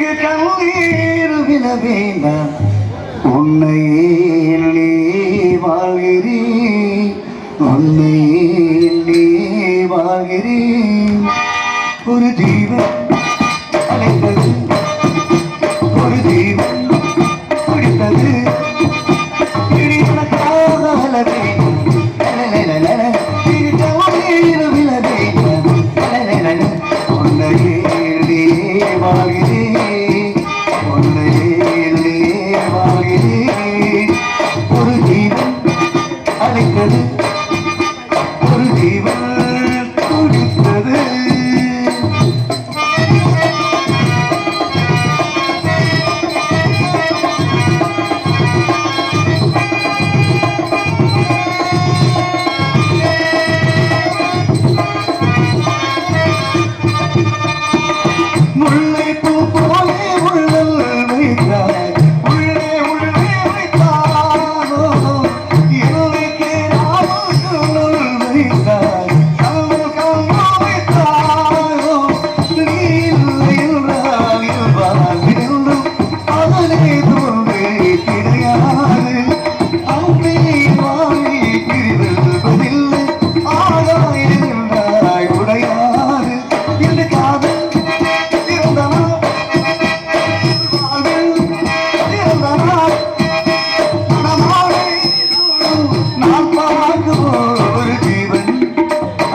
இங்கு கண்ணீர் விழவேண்டாம் உன்னையில் நீ வாழ்கிறீ உன்னையில் நீ வாழ்கிறீ ஒரு ஜீவன் ஒரு ஜீவன்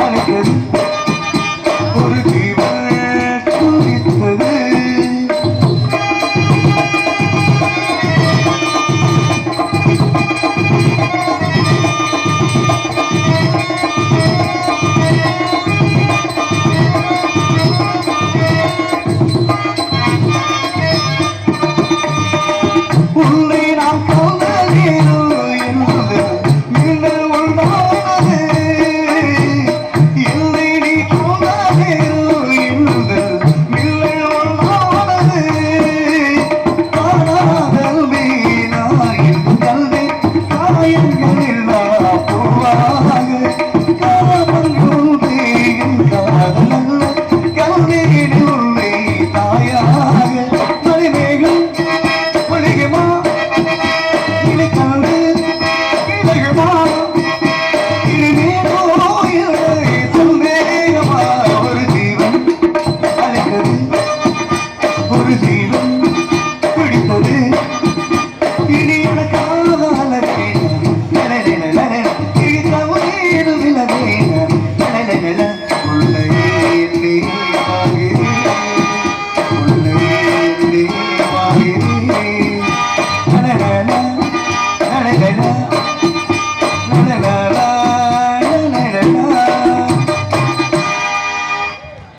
Hollywood. Thank you.